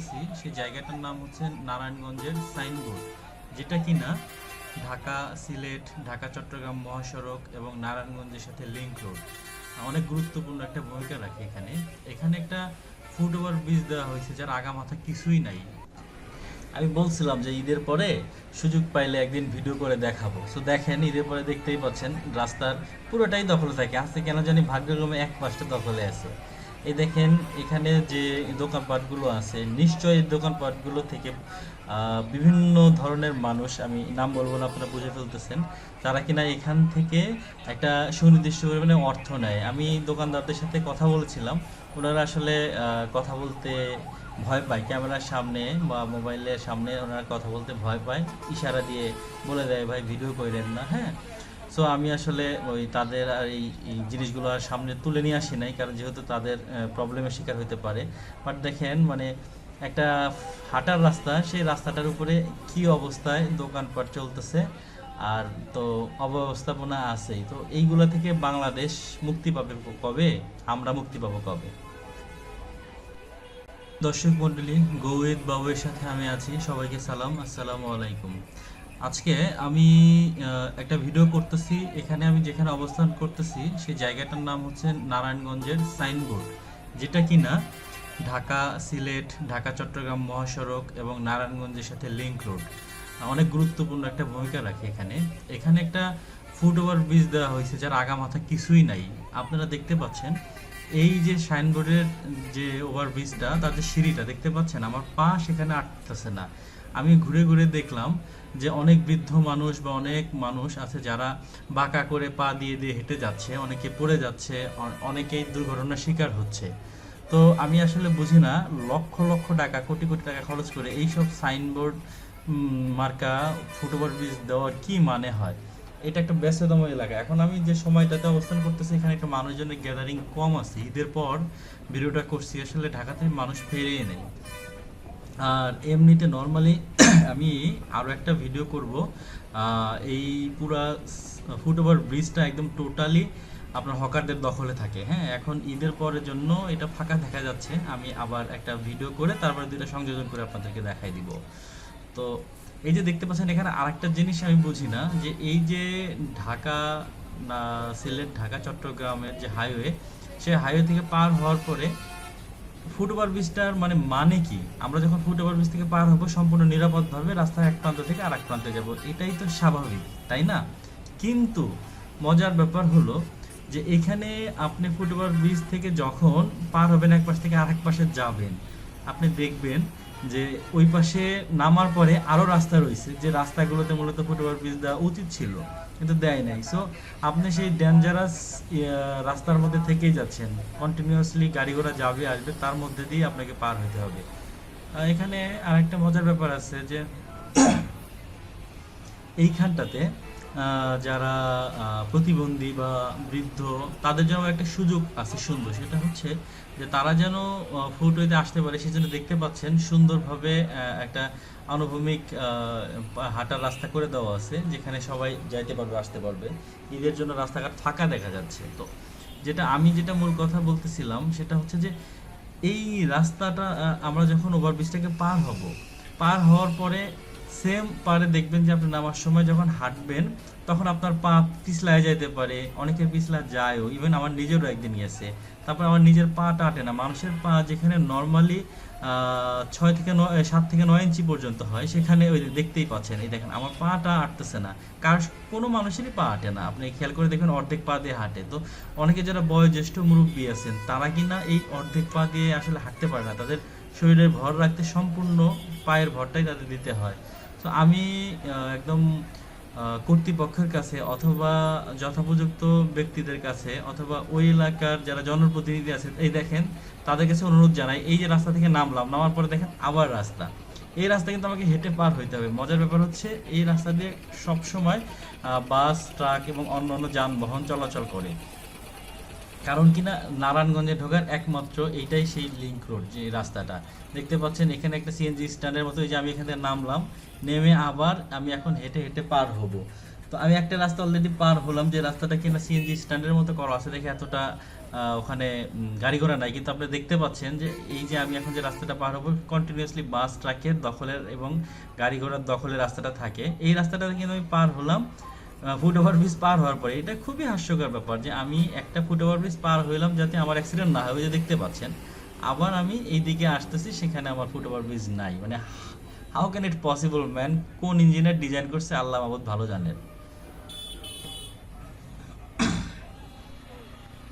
করতেছি সেই জায়গাটার নাম হচ্ছে নারায়ণগঞ্জের সাইনবোর্ড, যেটা কিনা ঢাকা সিলেট, ঢাকা, চট্টগ্রাম মহাসড়ক এবং নারায়ণগঞ্জের সাথে লিংক রোড অনেক গুরুত্বপূর্ণ একটা ভূমিকা রাখে এখানে। এখানে একটা ফুট ওভার ব্রিজ দেওয়া হয়েছে, যার আগা মাথা কিছুই নাই। আমি বলছিলাম যে ঈদের পরে সুযোগ পাইলে একদিন ভিডিও করে দেখাবো। সো দেখেন, ঈদের পরে দেখতেই পাচ্ছেন, রাস্তার পুরোটাই দখলে থাকে। আজকে কেন জানি ভাগ্যক্রমে এক পাশটা দখলে আছে। এই দেখেন, এখানে যে দোকানপাটগুলো আছে, নিশ্চয়ই এই দোকানপাটগুলো থেকে বিভিন্ন ধরনের মানুষ, আমি নাম বলব না, আপনারা বুঝে ফেলতেছেন তারা কিনা এখান থেকে একটা সুনির্দিষ্ট পরিমাণে অর্থ নেয়। আমি দোকানদারদের সাথে কথা বলেছিলাম, ওনারা আসলে কথা বলতে ভয় পায়, ক্যামেরার সামনে বা মোবাইলের সামনে ওনারা কথা বলতে ভয় পায়, ইশারা দিয়ে বলে দেয়, ভাই, ভিডিও করেন না। হ্যাঁ? সো আমি আসলে ওই তাদের এই জিনিসগুলো আর সামনে তুলে নিয়ে আসি নাই, কারণ যেহেতু তাদের প্রবলেমের শিকার হতে পারে। বাট দেখেন মানে একটা হাঁটার রাস্তা, সেই রাস্তাটার উপরে কি অবস্থায় দোকানপাট চলতেছে আর তো অব্যবস্থাপনা আছেই। তো এইগুলা থেকে বাংলাদেশ মুক্তি পাবে কবে? আমরা মুক্তি পাবো কবে? দর্শক মণ্ডলী গৌয়েদ বাবুয়ের সাথে আমি আছি। সবাইকে সালাম। আসসালামু আলাইকুম। আজকে আমি একটা ভিডিও করতেছি। এখানে আমি যেখানে অবস্থান করতেছি, সেই জায়গাটার নাম হচ্ছে নারায়ণগঞ্জের সাইনবোর্ড, যেটা কিনা ঢাকা সিলেট, ঢাকা, চট্টগ্রাম মহাসড়ক এবং নারায়ণগঞ্জের সাথে লিঙ্ক রোড অনেক গুরুত্বপূর্ণ একটা ভূমিকা রাখে এখানে। এখানে একটা ফুট ওভার ব্রিজ দেওয়া হয়েছে, যার আগা মাথা কিছুই নাই। আপনারা দেখতে পাচ্ছেন, এই যে সাইনবোর্ডের যে ওভার ব্রিজটা তার যে সিঁড়িটা, দেখতে পাচ্ছেন? আমার পা সেখানে আটতেছে না। আমি ঘুরে ঘুরে দেখলাম যে অনেক বৃদ্ধ মানুষ বা অনেক মানুষ আছে যারা বাঁকা করে পা দিয়ে দিয়ে হেঁটে যাচ্ছে, অনেকে পড়ে যাচ্ছে অনেকেই দুর্ঘটনার শিকার হচ্ছে। তো আমি আসলে বুঝি না, লক্ষ লক্ষ টাকা, কোটি কোটি টাকা খরচ করে এইসব সাইনবোর্ড মার্কা ফুটওভার ব্রিজ দেওয়ার কি মানে হয়? এটা একটা ব্যস্ততম এলাকা। এখন আমি যে সময়টাতে অবস্থান করতেছি, এখানে একটা মানুষজনের গ্যাদারিং কম আছে। ঈদের পর ভিডিওটা করছি, আসলে ঢাকাতে মানুষ ফেরেই নেই। আর এমনিতে নর্মালি আমি আরও একটা ভিডিও করব। এই পুরা ফুটওভার ব্রিজটা একদম টোটালি আপনার হকারদের দখলে থাকে। হ্যাঁ এখন ঈদের পরের জন্য এটা ফাঁকা দেখা যাচ্ছে। আমি আবার একটা ভিডিও করে তারপরে দুইটা সংযোজন করে আপনাদেরকে দেখাই দিব। তো এই যে দেখতে পাচ্ছেন, এখানে আরেকটা জিনিস আমি বুঝি না, যে এই যে ঢাকা সিলেট, ঢাকা, চট্টগ্রামের যে হাইওয়ে সে হাইওয়ে থেকে পার হওয়ার পরে ফুটওভার ব্রিজটার মানে মানে কি? আমরা যখন ফুটওভার ব্রিজ থেকে পার হব, সম্পূর্ণ নিরাপদভাবে রাস্তার এক প্রান্ত থেকে আরেক প্রান্তে যাব। এটাই তো স্বাভাবিক, তাই না? কিন্তু মজার ব্যাপার হলো যে এখানে আপনি ফুটওভার ব্রিজ থেকে যখন পার হবেন এক পাশ থেকে আরেক পাশে যাবেন আপনি দেখবেন যে ওই পাশে নামার পরে আরও রাস্তা রয়েছে, যে রাস্তাগুলোতে মূলত ফুটওভার ব্রিজ দেওয়া উচিত ছিল, কিন্তু দেয় নাই। সো আপনি সেই ডেঞ্জারাস রাস্তার মধ্যে থেকেই যাচ্ছেন। কন্টিনিউয়াসলি গাড়ি ঘোড়া যাবে, আসবে, তার মধ্যে দিয়ে আপনাকে পার হতে হবে। এখানে আরেকটা মজার ব্যাপার আছে যে, এইখানটাতে যারা প্রতিবন্ধী বা বৃদ্ধ, তাদের জন্য একটা সুযোগ আছে সুন্দর। সেটা হচ্ছে যে তারা যেন ফুটওয়েতে আসতে পারে, সেজন্য দেখতে পাচ্ছেন সুন্দরভাবে একটা আনুভূমিক হাঁটার রাস্তা করে দেওয়া আছে, যেখানে সবাই যাইতে পারবে, আসতে পারবে। ঈদের জন্য রাস্তাঘাট ফাঁকা দেখা যাচ্ছে। তো যেটা আমি যেটা মূল কথা বলতেছিলাম, সেটা হচ্ছে যে এই রাস্তাটা আমরা যখন ওভারব্রিজটাকে পার হব, পার হওয়ার পরে সেম পারে দেখবেন যে আপনি নামার সময় যখন হাঁটবেন, তখন আপনার পা পিছলায় যাইতে পারে অনেকের পিছলা যায়ও ইভেন আমার নিজেরও একদিন গেছে তারপর আমার নিজের পাটা আটে না, মানুষের পা যেখানে নর্মালি ছয় থেকে নয় সাত থেকে নয় ইঞ্চি পর্যন্ত হয়, সেখানে ওই দেখতেই পাচ্ছেন। এই দেখেন, আমার পাটা আটতেছে না। কার কোনো মানুষেরই পা আটে না। আপনি খেয়াল করে দেখবেন, অর্ধেক পা দিয়ে হাঁটে। তো অনেকে যারা বয়োজ্যেষ্ঠ মুরব্বী আছেন, তারা কিনা এই অর্ধেক পা দিয়ে আসলে হাঁটতে পারে না? তাদের শরীরের ভর রাখতে সম্পূর্ণ পায়ের ভরটাই তাদের দিতে হয়। তো আমি একদম কর্তৃপক্ষের কাছে অথবা যথোপযুক্ত ব্যক্তিদের কাছে অথবা ওই এলাকার যারা জনপ্রতিনিধি আছে, এই দেখেন, তাদের কাছে অনুরোধ জানাই, এই যে রাস্তা থেকে নামলাম, নামার পরে দেখেন আবার রাস্তা। এই রাস্তা কিন্তু আমাকে হেঁটে পার হইতে হবে। মজার ব্যাপার হচ্ছে, এই রাস্তা দিয়ে সবসময় বাস, ট্রাক এবং অন্য অন্য যানবাহন চলাচল করে। কারণ কিনা নারায়ণগঞ্জে ঢোকার একমাত্র এইটাই সেই লিংক রোড যে রাস্তাটা। দেখতে পাচ্ছেন, এখানে একটা সিএনজি স্ট্যান্ডের মতো যে আমি এখান নামলাম, নেমে আবার আমি এখন হেঁটে হেঁটে পার হব। তো আমি একটা রাস্তা অলরেডি পার হলাম, যে রাস্তাটা কিনা সিএনজি স্ট্যান্ডের মতো করা আছে, দেখে এতটা ওখানে গাড়ি ঘোড়া নাই। কিন্তু আপনি দেখতে পাচ্ছেন যে এই যে আমি এখন যে রাস্তাটা পার হব কন্টিনিউয়াসলি বাস ট্রাকের দখলের এবং গাড়ি ঘোড়ার দখলের রাস্তাটা থাকে। এই রাস্তাটা কিন্তু আমি পার হলাম। ফুট ওভার ব্রিজ পার হওয়ার পরে, এটা খুবই হাস্যকর ব্যাপার যে আমি একটা ফুট ওভার ব্রিজ পার হইলাম যাতে আমার অ্যাক্সিডেন্ট না হবে যে দেখতে পাচ্ছেন। আবার আমি এই দিকে আসতেছি, সেখানে আমার ফুট ওভার ব্রিজ নাই। মানে how can it possible man কোন ইঞ্জিনিয়ার ডিজাইন করছে, আল্লাহ মাহবুদ ভালো জানেন।